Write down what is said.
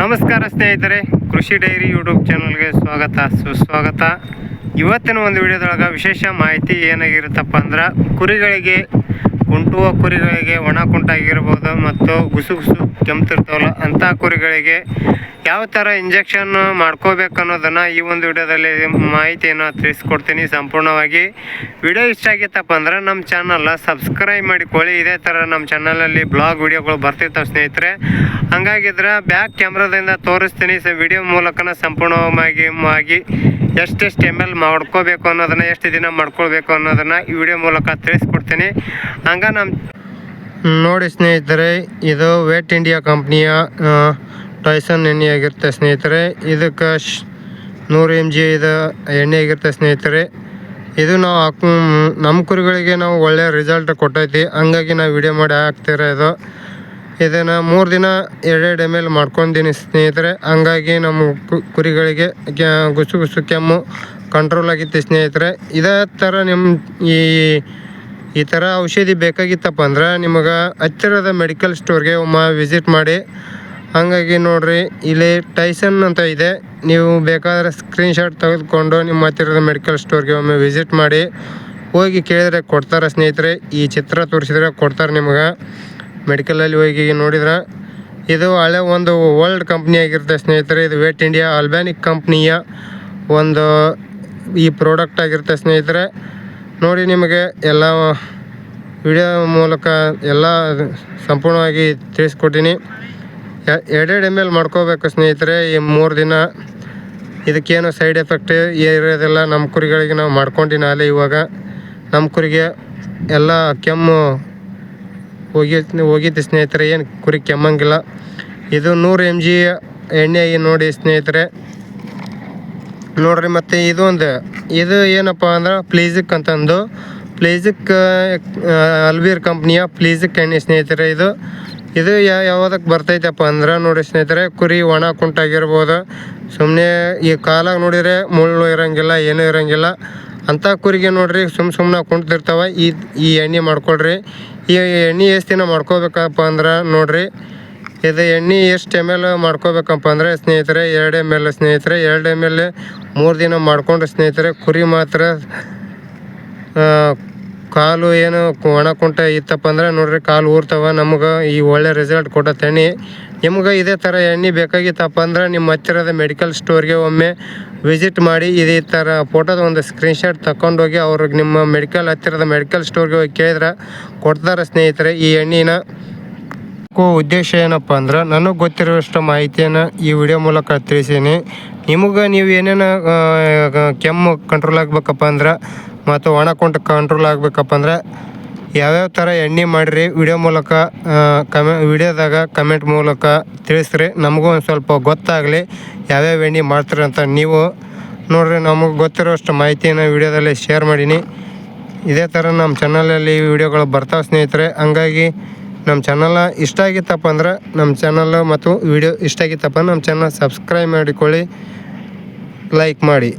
ನಮಸ್ಕಾರ ಸ್ನೇಹಿತರೆ, ಕೃಷಿ ಡೈರಿ ಯೂಟ್ಯೂಬ್ ಚಾನಲ್ಗೆ ಸ್ವಾಗತ, ಸುಸ್ವಾಗತ. ಇವತ್ತಿನ ಒಂದು ವಿಡಿಯೋದೊಳಗೆ ವಿಶೇಷ ಮಾಹಿತಿ ಏನಾಗಿರುತ್ತಪ್ಪ ಅಂದ್ರೆ ಕುರಿಗಳಿಗೆ ಕುಂಟುವ ಕುರಿಗಳಿಗೆ ಒಣ ಕುಂಟಾಗಿರ್ಬೋದು ಮತ್ತು ಗುಸು ಗುಸು ಕೆಮ್ತಿರ್ತಾವಲ್ಲ ಅಂಥ ಕುರಿಗಳಿಗೆ ಯಾವ ಥರ ಇಂಜೆಕ್ಷನ್ ಮಾಡ್ಕೋಬೇಕು ಅನ್ನೋದನ್ನು ಈ ಒಂದು ವಿಡಿಯೋದಲ್ಲಿ ಮಾಹಿತಿಯನ್ನು ತಿಳಿಸ್ಕೊಡ್ತೀನಿ ಸಂಪೂರ್ಣವಾಗಿ. ವಿಡಿಯೋ ಇಷ್ಟ ಆಗಿತ್ತಪ್ಪ ಅಂದ್ರೆ ನಮ್ಮ ಚಾನಲ್ನ ಸಬ್ಸ್ಕ್ರೈಬ್ ಮಾಡಿಕೊಳ್ಳಿ. ಇದೇ ಥರ ನಮ್ಮ ಚಾನಲಲ್ಲಿ ಬ್ಲಾಗ್ ವಿಡಿಯೋಗಳು ಬರ್ತಿರ್ತಾವೆ ಸ್ನೇಹಿತರೆ. ಹಂಗಾಗಿದ್ರೆ ಬ್ಯಾಕ್ ಕ್ಯಾಮ್ರಾದಿಂದ ತೋರಿಸ್ತೀನಿ. ಸ ವಿಡಿಯೋ ಮೂಲಕನ ಸಂಪೂರ್ಣವಾಗಿ ಎಷ್ಟೆಷ್ಟು ಎಂ ಎಲ್ ಮಾಡ್ಕೋಬೇಕು ಅನ್ನೋದನ್ನು, ಎಷ್ಟು ದಿನ ಮಾಡ್ಕೊಳ್ಬೇಕು ಅನ್ನೋದನ್ನು ಈ ವಿಡಿಯೋ ಮೂಲಕ ತಿಳಿಸ್ಕೊಡ್ತೀನಿ. ಹಂಗ ನಮ್ಮ ನೋಡಿ ಸ್ನೇಹಿತರೆ, ಇದು ವೇಟ್ ಇಂಡಿಯಾ ಕಂಪ್ನಿಯ ಟೈಸನ್ ಎಣ್ಣೆ ಆಗಿರುತ್ತೆ ಸ್ನೇಹಿತರೆ. ಇದಕ್ಕೆ ನೂರು ಎಂ ಜಿ ಇದು ಎಣ್ಣೆ ಆಗಿರುತ್ತೆ ಸ್ನೇಹಿತರೆ. ಇದು ನಾವು ಹಾಕು ನಮ್ಮ ಕುರಿಗಳಿಗೆ ನಾವು ಒಳ್ಳೆಯ ರಿಸಲ್ಟ್ ಕೊಟ್ಟೈತಿ. ಹಂಗಾಗಿ ನಾವು ವಿಡಿಯೋ ಮಾಡಿ ಹಾಕ್ತಿರೋದು. ಇದನ್ನು ಮೂರು ದಿನ ಎರಡೆರಡು ಎಂ ಎಲ್ ಮಾಡ್ಕೊಂಡಿನಿ ಸ್ನೇಹಿತರೆ. ಹಂಗಾಗಿ ನಮ್ಮ ಕುರಿಗಳಿಗೆ ಗುಸು ಗುಸು ಕೆಮ್ಮು ಕಂಟ್ರೋಲ್ ಆಗಿತ್ತು ಸ್ನೇಹಿತರೆ. ಇದೇ ಥರ ನಿಮ್ಮ ಈ ಈ ಥರ ಔಷಧಿ ಬೇಕಾಗಿತ್ತಪ್ಪ ಅಂದ್ರೆ ನಿಮಗೆ ಹತ್ತಿರದ ಮೆಡಿಕಲ್ ಸ್ಟೋರ್ಗೆ ಒಮ್ಮೆ ವಿಸಿಟ್ ಮಾಡಿ. ಹಾಗಾಗಿ ನೋಡ್ರಿ, ಇಲ್ಲಿ ಟೈಸನ್ ಅಂತ ಇದೆ. ನೀವು ಬೇಕಾದರೆ ಸ್ಕ್ರೀನ್ಶಾಟ್ ತೆಗೆದುಕೊಂಡು ನಿಮ್ಮ ಹತ್ತಿರದ ಮೆಡಿಕಲ್ ಸ್ಟೋರ್ಗೆ ಒಮ್ಮೆ ವಿಸಿಟ್ ಮಾಡಿ. ಹೋಗಿ ಕೇಳಿದ್ರೆ ಕೊಡ್ತಾರೆ ಸ್ನೇಹಿತರೆ. ಈ ಚಿತ್ರ ತೋರಿಸಿದ್ರೆ ಕೊಡ್ತಾರೆ ನಿಮಗೆ. ಮೆಡಿಕಲಲ್ಲಿ ಹೋಗಿ ನೋಡಿದ್ರೆ, ಇದು ಹಳೆ ಒಂದು ವರ್ಲ್ಡ್ ಕಂಪ್ನಿ ಆಗಿರುತ್ತೆ ಸ್ನೇಹಿತರೆ. ಇದು ವೇಟ್ ಇಂಡಿಯಾ ಆಲ್ಬ್ಯಾನಿಕ್ ಕಂಪ್ನಿಯ ಒಂದು ಈ ಪ್ರಾಡಕ್ಟ್ ಆಗಿರುತ್ತೆ ಸ್ನೇಹಿತರೆ. ನೋಡಿ ನಿಮಗೆ ಎಲ್ಲ ವಿಡಿಯೋ ಮೂಲಕ ಎಲ್ಲ ಸಂಪೂರ್ಣವಾಗಿ ತಿಳಿಸ್ಕೊಟ್ಟಿನಿ. ಎರಡೆರಡು ಎಂ ಎಲ್ ಮಾಡ್ಕೋಬೇಕು ಸ್ನೇಹಿತರೆ ಈ ಮೂರು ದಿನ. ಇದಕ್ಕೇನು ಸೈಡ್ ಎಫೆಕ್ಟ್ ಇರೋದೆಲ್ಲ ನಮ್ಮ ಕುರಿಗಳಿಗೆ ನಾವು ಮಾಡ್ಕೊಂಡಿನ ಅಲ್ಲೇ ಇವಾಗ. ನಮ್ಮ ಕುರಿಗೆ ಎಲ್ಲ ಕೆಮ್ಮು ಹೋಗಿ ಹೋಗಿದ್ದೆ ಸ್ನೇಹಿತರೆ, ಏನು ಕುರಿ ಕೆಮ್ಮಂಗಿಲ್ಲ. ಇದು ನೂರು ಎಂ ಜಿ ಎಣ್ಣೆ ನೋಡಿ ಸ್ನೇಹಿತರೆ. ನೋಡ್ರಿ ಮತ್ತು ಇದು ಒಂದು ಇದು ಏನಪ್ಪ ಅಂದ್ರೆ ಪ್ಲೀಸಿಕ್ ಅಂತಂದು. ಪ್ಲೀಸಿಕ್ ಅಲ್ಬೀರ್ ಕಂಪ್ನಿಯ ಪ್ಲೀಸಿಕ್ ಎಣ್ಣೆ ಸ್ನೇಹಿತರೆ ಇದು. ಇದು ಯಾವುದಕ್ಕೆ ಬರ್ತೈತಪ್ಪ ಅಂದ್ರೆ ನೋಡಿ ಸ್ನೇಹಿತರೆ, ಕುರಿ ಒಣ ಕುಂಟಾಗಿರ್ಬೋದು. ಸುಮ್ಮನೆ ಈ ಕಾಲಾಗ ನೋಡಿದರೆ ಮುಳ್ಳು ಇರೋಂಗಿಲ್ಲ, ಏನೂ ಇರೋಂಗಿಲ್ಲ. ಅಂಥ ಕುರಿಗೆ ನೋಡಿರಿ ಸುಮ್ಮ ಸುಮ್ಮನೆ ಕುಂತಿರ್ತಾವ ಈ ಈ ಎಣ್ಣೆ ಮಾಡ್ಕೊಳ್ರಿ. ಈ ಎಣ್ಣೆ ಎಷ್ಟು ದಿನ ಮಾಡ್ಕೋಬೇಕಪ್ಪ ಅಂದ್ರೆ ನೋಡ್ರಿ, ಇದು ಎಣ್ಣೆ ಎಷ್ಟು ಎಂ ಎಲ್ ಮಾಡ್ಕೋಬೇಕಪ್ಪ ಅಂದರೆ ಸ್ನೇಹಿತರೆ ಎರಡು ಎಂ ಎಲ್ ಸ್ನೇಹಿತರೆ ಎರಡು ಎಂ ಎಲ್ ಮೂರು ದಿನ ಮಾಡ್ಕೊಂಡು ಸ್ನೇಹಿತರೆ ಕುರಿ ಮಾತ್ರ ಕಾಲು ಏನು ಒಣ ಕುಂಟ ಇತ್ತಪ್ಪ ಅಂದ್ರೆ ನೋಡ್ರಿ ಕಾಲು ಊರ್ತವ, ನಮಗೆ ಈ ಒಳ್ಳೆ ರಿಸಲ್ಟ್ ಕೊಡತ್ತೆ ಎಣ್ಣೆ ನಿಮ್ಗೆ ಇದೇ ಥರ ಎಣ್ಣೆ ಬೇಕಾಗಿತ್ತಪ್ಪ ಅಂದ್ರೆ ನಿಮ್ಮ ಹತ್ತಿರದ ಮೆಡಿಕಲ್ ಸ್ಟೋರ್ಗೆ ಒಮ್ಮೆ ವಿಸಿಟ್ ಮಾಡಿ, ಇದೇ ಥರ ಫೋಟೋದ ಒಂದು ಸ್ಕ್ರೀನ್ಶಾಟ್ ತಗೊಂಡೋಗಿ ಅವ್ರಿಗೆ ನಿಮ್ಮ ಮೆಡಿಕಲ್ ಹತ್ತಿರದ ಮೆಡಿಕಲ್ ಸ್ಟೋರ್ಗೆ ಹೋಗಿ ಕೇಳಿದ್ರೆ ಕೊಡ್ತಾರೆ ಸ್ನೇಹಿತರೆ ಈ ಎಣ್ಣೆನ. ಉದ್ದೇಶ ಏನಪ್ಪ ಅಂದ್ರೆ ನನಗೆ ಗೊತ್ತಿರುವಷ್ಟು ಮಾಹಿತಿಯನ್ನು ಈ ವಿಡಿಯೋ ಮೂಲಕ ತಿಳಿಸೀನಿ. ನಿಮಗೆ ನೀವು ಏನೇನು ಕೆಮ್ಮು ಕಂಟ್ರೋಲ್ ಆಗಬೇಕಪ್ಪ ಅಂದ್ರೆ ಮತ್ತು ಒಣ ಕುಂಟ ಕಂಟ್ರೋಲ್ ಆಗಬೇಕಪ್ಪ ಅಂದ್ರೆ ಯಾವ್ಯಾವ ಥರ ಎಣ್ಣೆ ಮಾಡಿರಿ ವಿಡಿಯೋ ಮೂಲಕ ಕಮೆ ವಿಡಿಯೋದಾಗ ಕಮೆಂಟ್ ಮೂಲಕ ತಿಳಿಸ್ರಿ. ನಮಗೂ ಒಂದು ಸ್ವಲ್ಪ ಗೊತ್ತಾಗಲಿ ಯಾವ್ಯಾವ ಎಣ್ಣೆ ಮಾಡ್ತೀರಿ ಅಂತ ನೀವು ನೋಡ್ರಿ. ನಮಗೆ ಗೊತ್ತಿರೋಷ್ಟು ಮಾಹಿತಿಯನ್ನು ವಿಡಿಯೋದಲ್ಲಿ ಶೇರ್ ಮಾಡೀನಿ. ಇದೇ ಥರ ನಮ್ಮ ಚಾನಲಲ್ಲಿ ವಿಡಿಯೋಗಳು ಬರ್ತಾವೆ ಸ್ನೇಹಿತರೆ. ಹಂಗಾಗಿ ನಮ್ಮ ಚಾನಲ್ ಇಷ್ಟ ಆಗಿತ್ತಪ್ಪ ಅಂದ್ರೆ ನಮ್ಮ ಚಾನಲ್ ಮತ್ತು ವಿಡಿಯೋ ಇಷ್ಟ ಆಗಿತ್ತಪ್ಪ ನಮ್ಮ ಚಾನಲ್ ಸಬ್ಸ್ಕ್ರೈಬ್ ಮಾಡಿಕೊಳ್ಳಿ ಲೈಕ್ ಮಾಡಿ.